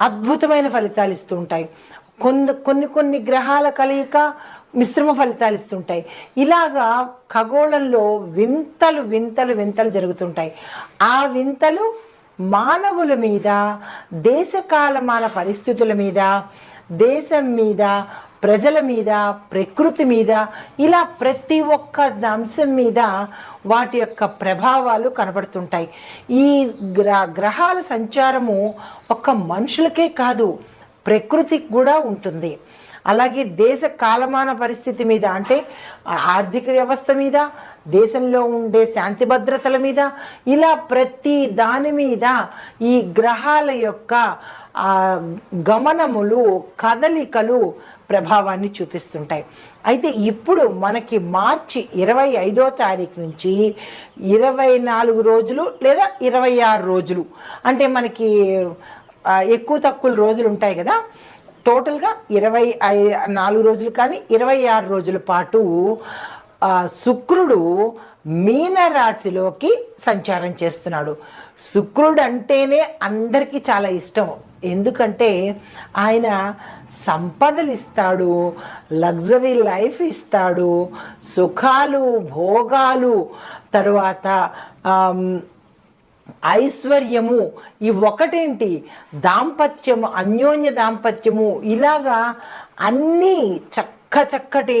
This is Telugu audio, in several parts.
అద్భుతమైన ఫలితాలు ఇస్తుంటాయి. కొన్ని కొన్ని కొన్ని గ్రహాల కలయిక మిశ్రమ ఫలితాలు ఇస్తుంటాయి. ఇలాగా ఖగోళంలో వింతలు వింతలు వింతలు జరుగుతుంటాయి. ఆ వింతలు మానవుల మీద దేశకాలమాన పరిస్థితుల మీద దేశం మీద ప్రజల మీద ప్రకృతి మీద ఇలా ప్రతి ఒక్క అంశం మీద వాటి యొక్క ప్రభావాలు కనబడుతుంటాయి. ఈ గ్ర గ్రహాల సంచారము ఒక్క మనుషులకే కాదు ప్రకృతికి కూడా ఉంటుంది. అలాగే దేశ కాలమాన పరిస్థితి మీద అంటే ఆర్థిక వ్యవస్థ మీద దేశంలో ఉండే శాంతి భద్రతల మీద ఇలా ప్రతి దాని మీద ఈ గ్రహాల యొక్క గమనములు కదలికలు ప్రభావాన్ని చూపిస్తుంటాయి. అయితే ఇప్పుడు మనకి మార్చి ఇరవై ఐదో తారీఖు నుంచి ఇరవై నాలుగు రోజులు లేదా ఇరవై ఆరు రోజులు. అంటే మనకి ఎక్కువ తక్కువ రోజులు ఉంటాయి కదా. టోటల్గా ఇరవై ఐ- నాలుగు రోజులు కానీ ఇరవై ఆరు రోజుల పాటు శుక్రుడు మీనరాశిలోకి సంచారం చేస్తున్నాడు. శుక్రుడు అంటేనే అందరికీ చాలా ఇష్టం. ఎందుకంటే ఆయన సంపదలు ఇస్తాడు లగ్జరీ లైఫ్ ఇస్తాడు సుఖాలు భోగాలు తరువాత ఐశ్వర్యము ఈ ఒకటేంటి? దాంపత్యము అన్యోన్య దాంపత్యము ఇలాగా అన్నీ చక్క చక్కటి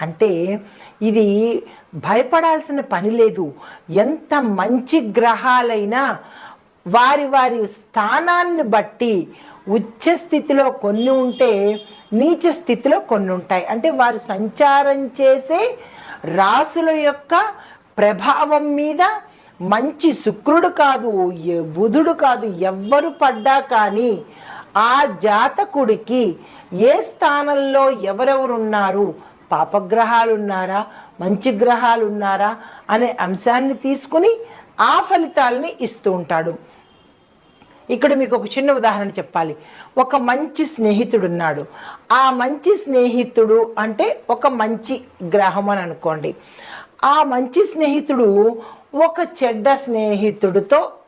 అంటే ఇది భయపడాల్సిన పని లేదు. ఎంత మంచి గ్రహాలైనా వారి వారి స్థానాన్ని బట్టి ఉచ్చ స్థితిలో కొన్ని ఉంటే నీచ స్థితిలో కొన్ని ఉంటాయి. అంటే వారు సంచారం చేసే రాసుల యొక్క ప్రభావం మీద మంచి శుక్రుడు కాదు బుధుడు కాదు ఎవ్వరు పడ్డా కానీ ఆ జాతకుడికి ఏ స్థానంలో ఎవరెవరున్నారు? పాపగ్రహాలు ఉన్నారా మంచి గ్రహాలు ఉన్నారా అనే అంశాన్ని తీసుకుని ఆ ఫలితాలని ఇస్తూ ఉంటాడు. ఇక్కడ మీకు ఒక చిన్న ఉదాహరణ చెప్పాలి. ఒక మంచి స్నేహితుడు ఉన్నాడు ఆ మంచి స్నేహితుడు అంటే ఒక మంచి గ్రహం అని అనుకోండి. ఆ మంచి స్నేహితుడు ఒక చెడ్డ స్నేహితుడితో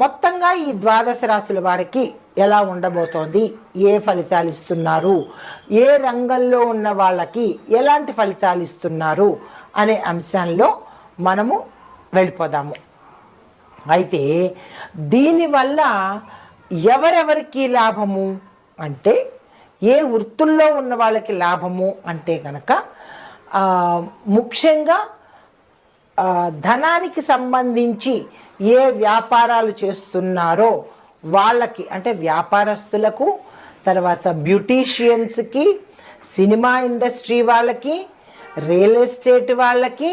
మొత్తంగా ఈ ద్వాదశ రాశుల వారికి ఎలా ఉండబోతోంది? ఏ ఫలితాలు ఇస్తున్నారు? ఏ రంగంలో ఉన్న వాళ్ళకి ఎలాంటి ఫలితాలు ఇస్తున్నారు? అనే అంశంలో మనము వెళ్ళిపోదాము. అయితే దీనివల్ల ఎవరెవరికి లాభము? అంటే ఏ వృత్తుల్లో ఉన్న వాళ్ళకి లాభము? అంటే కనుక ముఖ్యంగా ధనానికి సంబంధించి ఏ వ్యాపారాలు చేస్తున్నారో వాళ్ళకి అంటే వ్యాపారస్తులకు తర్వాత బ్యూటీషియన్స్కి సినిమా ఇండస్ట్రీ వాళ్ళకి రియల్ ఎస్టేట్ వాళ్ళకి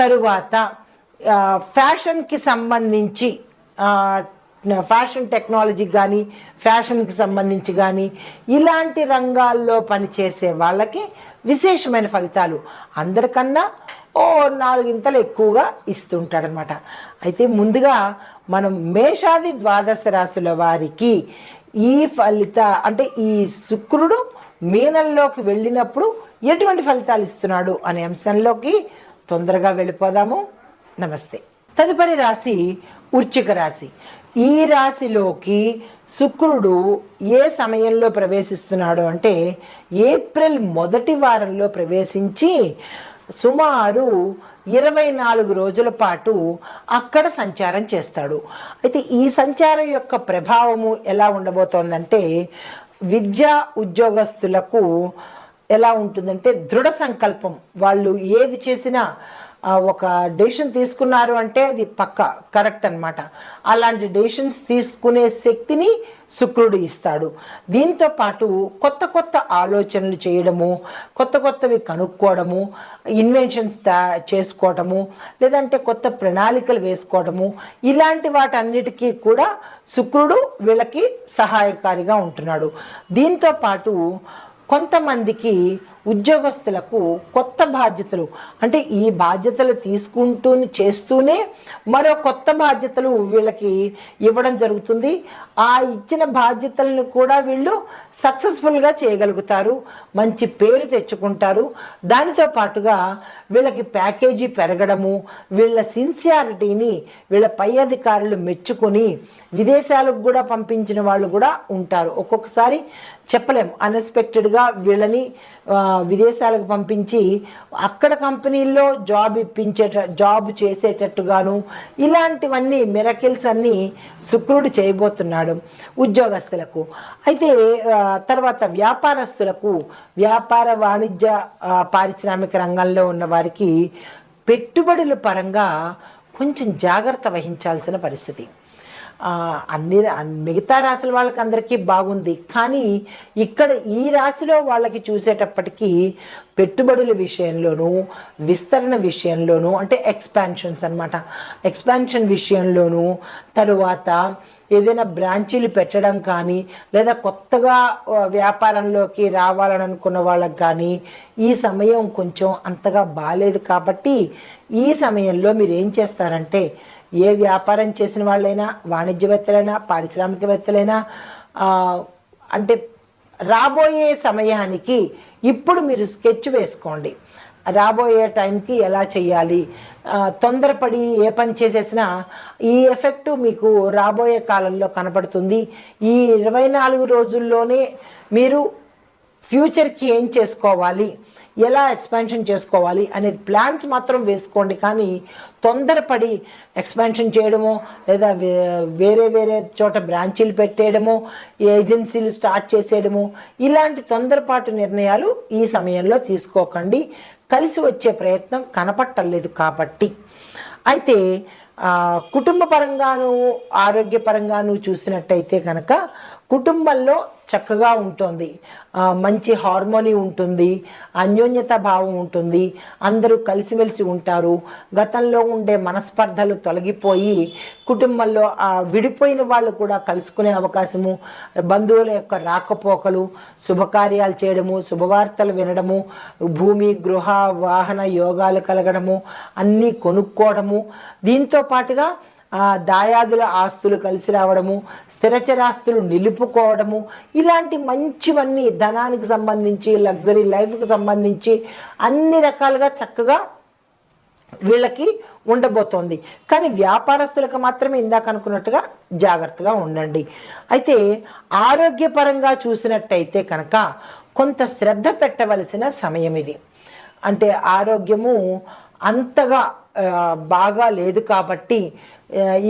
తరువాత ఫ్యాషన్కి సంబంధించి ఫ్యాషన్ టెక్నాలజీ కానీ ఫ్యాషన్కి సంబంధించి కానీ ఇలాంటి రంగాల్లో పనిచేసే వాళ్ళకి విశేషమైన ఫలితాలు. అందరికన్నా ఓ నాలుగింతలు ఎక్కువగా ఇస్తుంటాడనమాట. అయితే ముందుగా మనం మేషాది ద్వాదశ రాశుల వారికి ఈ ఫలిత అంటే ఈ శుక్రుడు మీనంలోకి వెళ్ళినప్పుడు ఎటువంటి ఫలితాలు ఇస్తున్నాడు అనే అంశంలోకి తొందరగా వెళ్ళిపోదాము. నమస్తే. తదుపరి రాశి ఉర్చిక రాశి. ఈ రాశిలోకి శుక్రుడు ఏ సమయంలో ప్రవేశిస్తున్నాడు అంటే ఏప్రిల్ మొదటి వారంలో ప్రవేశించి సుమారు ఇరవై నాలుగు రోజుల పాటు అక్కడ సంచారం చేస్తాడు. అయితే ఈ సంచారం యొక్క ప్రభావము ఎలా ఉండబోతోందంటే విద్యా ఉద్యోగస్తులకు ఎలా ఉంటుందంటే దృఢ సంకల్పం. వాళ్ళు ఏది చేసినా ఒక డెసిషన్ తీసుకున్నారు అంటే అది పక్క కరెక్ట్ అన్నమాట. అలాంటి డెసిషన్స్ తీసుకునే శక్తిని శుక్రుడు ఇస్తాడు. దీంతో పాటు కొత్త కొత్త ఆలోచనలు చేయడము కొత్త కొత్తవి కనుక్కోవడము ఇన్వెన్షన్స్ చేసుకోవటము లేదంటే కొత్త ప్రణాళికలు వేసుకోవడము ఇలాంటి వాటన్నిటికీ కూడా శుక్రుడు వీళ్ళకి సహాయకారిగా ఉంటున్నాడు. దీంతో పాటు కొంతమందికి ఉద్యోగస్తులకు కొత్త బాధ్యతలు. అంటే ఈ బాధ్యతలు తీసుకుంటూ చేస్తూనే మరో కొత్త బాధ్యతలు వీళ్ళకి ఇవ్వడం జరుగుతుంది. ఆ ఇచ్చిన బాధ్యతలను కూడా వీళ్ళు సక్సెస్ఫుల్గా చేయగలుగుతారు మంచి పేరు తెచ్చుకుంటారు. దానితో పాటుగా వీళ్ళకి ప్యాకేజీ పెరగడము వీళ్ళ సిన్సియారిటీని వీళ్ళ పై అధికారులు మెచ్చుకొని విదేశాలకు కూడా పంపించిన వాళ్ళు కూడా ఉంటారు. ఒక్కొక్కసారి చెప్పలేం అన్ఎక్స్పెక్టెడ్గా వీళ్ళని విదేశాలకు పంపించి అక్కడ కంపెనీల్లో జాబ్ ఇప్పించేట జాబ్ చేసేటట్టుగాను ఇలాంటివన్నీ మిరకిల్స్ అన్నీ శుక్రుడు చేయబోతున్నాడు ఉద్యోగస్తులకు. అయితే తర్వాత వ్యాపారస్తులకు వ్యాపార వాణిజ్య పారిశ్రామిక రంగంలో ఉన్న వారికి పెట్టుబడుల పరంగా కొంచెం జాగ్రత్త వహించాల్సిన పరిస్థితి. అన్ని మిగతా రాశుల వాళ్ళకి అందరికీ బాగుంది. కానీ ఇక్కడ ఈ రాశిలో వాళ్ళకి చూసేటప్పటికీ పెట్టుబడుల విషయంలోనూ విస్తరణ విషయంలోనూ అంటే ఎక్స్పాన్షన్స్ అన్నమాట. ఎక్స్పాన్షన్ విషయంలోనూ తరువాత ఏదైనా బ్రాంచీలు పెట్టడం కానీ లేదా కొత్తగా వ్యాపారంలోకి రావాలని అనుకున్న వాళ్ళకి కానీ ఈ సమయం కొంచెం అంతగా బాగాలేదు కాబట్టి ఈ సమయంలో మీరు ఏం చేస్తారంటే ఏ వ్యాపారం చేసిన వాళ్ళైనా వాణిజ్యవేత్తలైనా పారిశ్రామికవేత్తలైనా అంటే రాబోయే సమయానికి ఇప్పుడు మీరు స్కెచ్ వేసుకోండి. రాబోయే టైంకి ఎలా చేయాలి? తొందరపడి ఏ పని చేసేసినా ఈ ఎఫెక్ట్ మీకు రాబోయే కాలంలో కనపడుతుంది. ఈ ఇరవై నాలుగు రోజుల్లోనే మీరు ఫ్యూచర్కి ఏం చేసుకోవాలి? ఎలా ఎక్స్పాన్షన్ చేసుకోవాలి అనేది ప్లాన్స్ మాత్రం వేసుకోండి. కానీ తొందరపడి ఎక్స్పాన్షన్ చేయడము లేదా వే- వేరే వేరే చోట బ్రాంచీలు పెట్టేయడము ఏజెన్సీలు స్టార్ట్ చేసేయడము ఇలాంటి తొందరపాటు నిర్ణయాలు ఈ సమయంలో తీసుకోకండి. కలిసి వచ్చే ప్రయత్నం కనపట్టలేదు కాబట్టి. అయితే కుటుంబ పరంగాను ఆరోగ్యపరంగాను చూసినట్టయితే కనుక కుటుంబంలో చక్కగా ఉంటుంది. మంచి హార్మోనీ ఉంటుంది అన్యోన్యత భావం ఉంటుంది అందరూ కలిసిమెలిసి ఉంటారు. గతంలో ఉండే మనస్పర్ధలు తొలగిపోయి కుటుంబంలో విడిపోయిన వాళ్ళు కూడా కలుసుకునే అవకాశము బంధువుల యొక్క రాకపోకలు శుభకార్యాలు చేయడము శుభవార్తలు వినడము భూమి గృహ వాహన యోగాలు కలగడము అన్నీ కొనుక్కోవడము దీంతో పాటుగా దాయాదుల ఆస్తులు కలిసి రావడము స్థిరచరాస్తులు నిలుపుకోవడము ఇలాంటి మంచివన్నీ ధనానికి సంబంధించి లగ్జరీ లైఫ్కి సంబంధించి అన్ని రకాలుగా చక్కగా వీళ్ళకి ఉండబోతోంది. కానీ వ్యాపారస్తులకు మాత్రమే ఇందాక అనుకున్నట్టుగా జాగ్రత్తగా ఉండండి. అయితే ఆరోగ్యపరంగా చూసినట్టయితే కనుక కొంత శ్రద్ధ పెట్టవలసిన సమయం ఇది. అంటే ఆరోగ్యము అంతగా బాగా లేదు కాబట్టి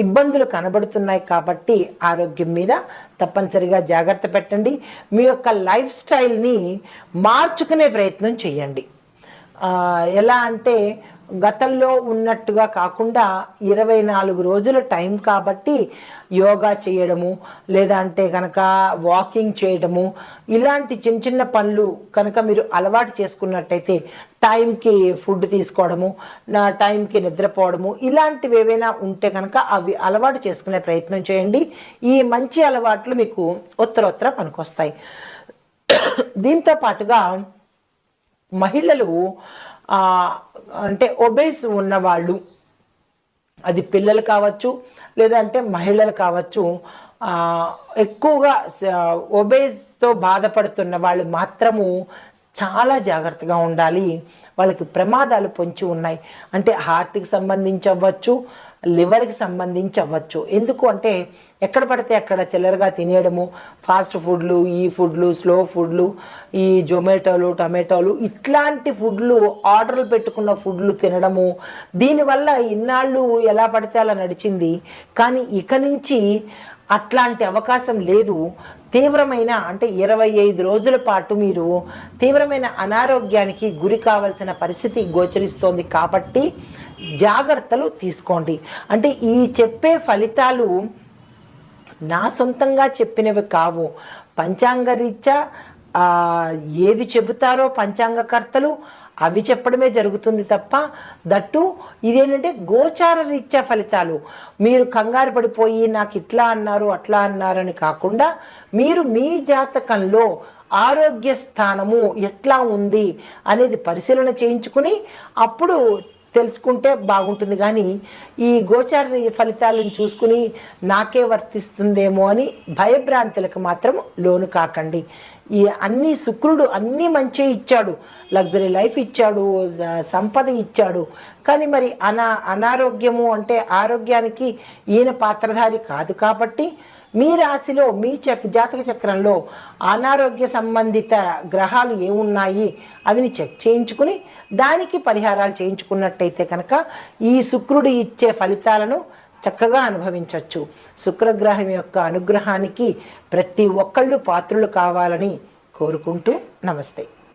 ఇబ్బందులు కనబడుతున్నాయి కాబట్టి ఆరోగ్యం మీద తప్పనిసరిగా జాగ్రత్త పెట్టండి. మీ యొక్క లైఫ్ స్టైల్ని మార్చుకునే ప్రయత్నం చేయండి. ఎలా అంటే గతంలో ఉన్నట్టుగా కాకుండా ఇరవై నాలుగు రోజుల టైం కాబట్టి యోగా చేయడము లేదా అంటే కనుక వాకింగ్ చేయడము ఇలాంటి చిన్న చిన్న పనులు కనుక మీరు అలవాటు చేసుకున్నట్టయితే టైంకి ఫుడ్ తీసుకోవడము నా టైంకి నిద్రపోవడము ఇలాంటివి ఏవైనా ఉంటే కనుక అవి అలవాటు చేసుకునే ప్రయత్నం చేయండి. ఈ మంచి అలవాట్లు మీకు ఉత్తరోత్తర పనికొస్తాయి. దీంతో పాటుగా మహిళలు అంటే ఒబేస్ ఉన్నవాళ్ళు అది పిల్లలు కావచ్చు లేదంటే మహిళలు కావచ్చు ఎక్కువగా ఒబేస్తో బాధపడుతున్న వాళ్ళు మాత్రము చాలా జాగ్రత్తగా ఉండాలి. వాళ్ళకి ప్రమాదాలు పొంచి ఉన్నాయి. అంటే హార్ట్కి సంబంధించి అవ్వచ్చు లివర్కి సంబంధించి అవ్వచ్చు ఎందుకు అంటే ఎక్కడ పడితే అక్కడ చిల్లరగా తినేయడము ఫాస్ట్ ఫుడ్లు ఈ ఫుడ్లు స్లో ఫుడ్లు ఈ జొమాటోలు టమాటోలు ఇట్లాంటి ఫుడ్లు ఆర్డర్లు పెట్టుకున్న ఫుడ్లు తినడము దీనివల్ల ఇన్నాళ్ళు ఎలా పడితే అలా నడిచింది. కానీ ఇక నుంచి అట్లాంటి అవకాశం లేదు. తీవ్రమైన అంటే ఇరవై ఐదు రోజుల పాటు మీరు తీవ్రమైన అనారోగ్యానికి గురి కావలసిన పరిస్థితి గోచరిస్తోంది కాబట్టి జాగ్రత్తలు తీసుకోండి. అంటే ఈ చెప్పే ఫలితాలు నా సొంతంగా చెప్పినవి కావు. పంచాంగరీత్యా రీత్యా ఏది చెబుతారో పంచాంగకర్తలు అవి చెప్పడమే జరుగుతుంది తప్ప దట్టు ఇదేంటంటే గోచార రీత్యా ఫలితాలు. మీరు కంగారు పడిపోయి నాకు ఇట్లా అన్నారు అట్లా అన్నారని కాకుండా మీరు మీ జాతకంలో ఆరోగ్య స్థానము ఎట్లా ఉంది అనేది పరిశీలన చేయించుకుని అప్పుడు తెలుసుకుంటే బాగుంటుంది. కానీ ఈ గోచార ఫలితాలను చూసుకుని నాకే వర్తిస్తుందేమో అని భయభ్రాంతులకు మాత్రం లోను కాకండి. ఈ అన్ని శుక్రుడు అన్ని మంచి ఇచ్చాడు. లగ్జరీ లైఫ్ ఇచ్చాడు సంపద ఇచ్చాడు. కానీ మరి అనా అనారోగ్యము అంటే ఆరోగ్యానికి ఈయన పాత్రధారి కాదు కాబట్టి మీ రాశిలో మీ చక్ జాతక చక్రంలో అనారోగ్య సంబంధిత గ్రహాలు ఏమున్నాయి అవిని చెక్ చేయించుకుని దానికి పరిహారాలు చేయించుకున్నట్టయితే కనుక ఈ శుక్రుడు ఇచ్చే ఫలితాలను చక్కగా అనుభవించవచ్చు శుక్రగ్రహం యొక్క అనుగ్రహానికి ప్రతి ఒక్కళ్ళు పాత్రులు కావాలని కోరుకుంటూ నమస్తే.